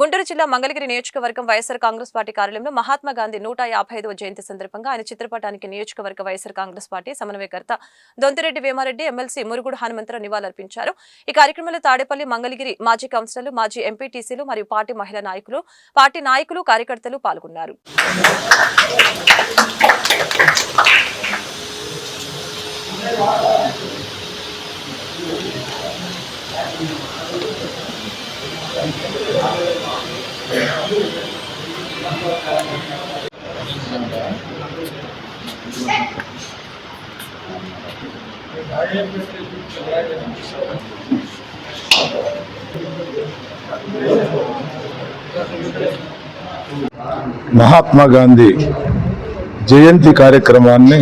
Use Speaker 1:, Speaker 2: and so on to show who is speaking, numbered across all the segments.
Speaker 1: గుంటూరు జిల్లా మంగళగిరి నియోజకవర్గం YSR Congress party కార్యాలయంలో మహాత్మా గాంధీ నూట యాభై ఐదవ జయంతి సందర్భంగా ఆయన చిత్రపటానికి నియోజకవర్గ వైఎస్ఆర్ కాంగ్రెస్ పార్టీ సమన్వయకర్త దొంతిరెడ్డి వేమారెడ్డి ఎమ్మెల్సీ మురుగుడు హనుమంతరావు నివాళులర్పించారు. ఈ కార్యక్రమంలో తాడేపల్లి మంగళగిరి మాజీ కౌన్సిలర్లు మాజీ ఎంపీటీసీలు మరియు పార్టీ మహిళా నాయకులు పార్టీ నాయకులు కార్యకర్తలు పాల్గొన్నారు.
Speaker 2: మహాత్మా గాంధీ జయంతి కార్యక్రమాన్ని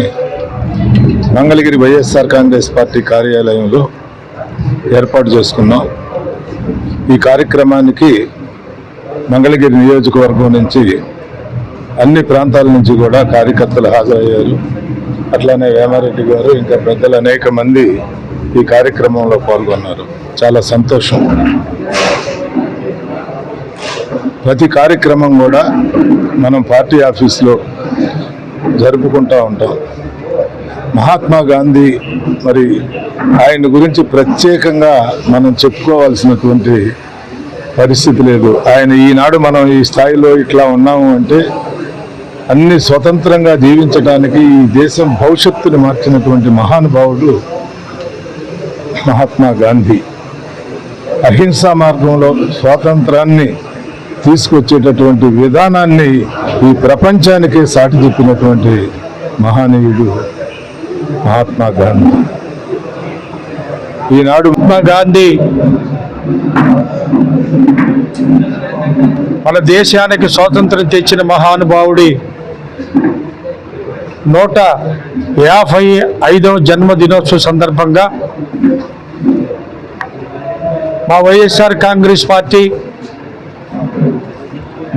Speaker 2: మంగళగిరి వైఎస్ఆర్ కాంగ్రెస్ పార్టీ కార్యాలయంలో ఏర్పాటు చేసుకున్నాం. ఈ కార్యక్రమానికి మంగళగిరి నియోజకవర్గం నుంచి అన్ని ప్రాంతాల నుంచి కూడా కార్యకర్తలు హాజరయ్యారు. అట్లానే వేమారెడ్డి గారు ఇంకా పెద్దలు అనేక మంది ఈ కార్యక్రమంలో పాల్గొన్నారు. చాలా సంతోషం. ప్రతి కార్యక్రమం కూడా మనం పార్టీ ఆఫీస్లో జరుపుకుంటూ ఉంటాం. మహాత్మా గాంధీ మరి ఆయన గురించి ప్రత్యేకంగా మనం చెప్పుకోవాల్సినటువంటి పరిస్థితి లేదు. ఆయన ఈనాడు మనం ఈ స్థాయిలో ఇట్లా ఉన్నాము అంటే అన్ని స్వతంత్రంగా జీవించడానికి ఈ దేశం భవిష్యత్తుని మార్చినటువంటి మహానుభావుడు మహాత్మా గాంధీ. అహింసా మార్గంలో స్వాతంత్రాన్ని తీసుకొచ్చేటటువంటి విధానాన్ని ఈ ప్రపంచానికే సాటి చెప్పినటువంటి మహానీయుడు మహాత్మా గాంధీ. ఈనాడు
Speaker 3: మహాత్మా గాంధీ మన దేశానికి స్వాతంత్రం తెచ్చిన మహానుభావుడి నూట యాభై ఐదవ జన్మదినోత్సవ సందర్భంగా మా వైఎస్ఆర్ కాంగ్రెస్ పార్టీ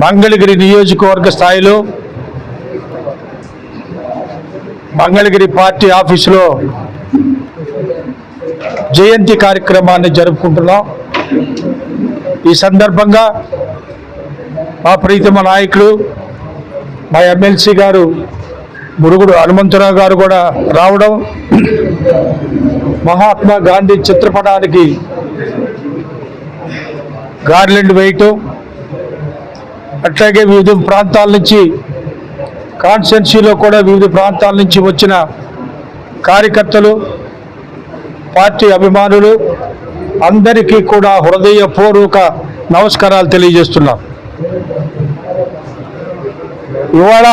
Speaker 3: మంగళగిరి నియోజకవర్గ స్థాయిలో మంగళగిరి పార్టీ ఆఫీసులో జయంతి కార్యక్రమాన్ని జరుపుకుంటున్నాం. ఈ సందర్భంగా మా ప్రీతమ నాయకులు మా ఎమ్మెల్సీ గారు మురుగుడు హనుమంతరావు గారు కూడా రావడం. మహాత్మా గాంధీ చిత్రపటానికి గార్లెండ్ వేయటం. అట్లాగే వివిధ ప్రాంతాల నుంచి కాన్స్టెన్సీలో కూడా వివిధ ప్రాంతాల నుంచి వచ్చిన కార్యకర్తలు పార్టీ అభిమానులు అందరికీ కూడా హృదయపూర్వక నమస్కారాలు తెలియజేస్తున్నాం. ఇవాళ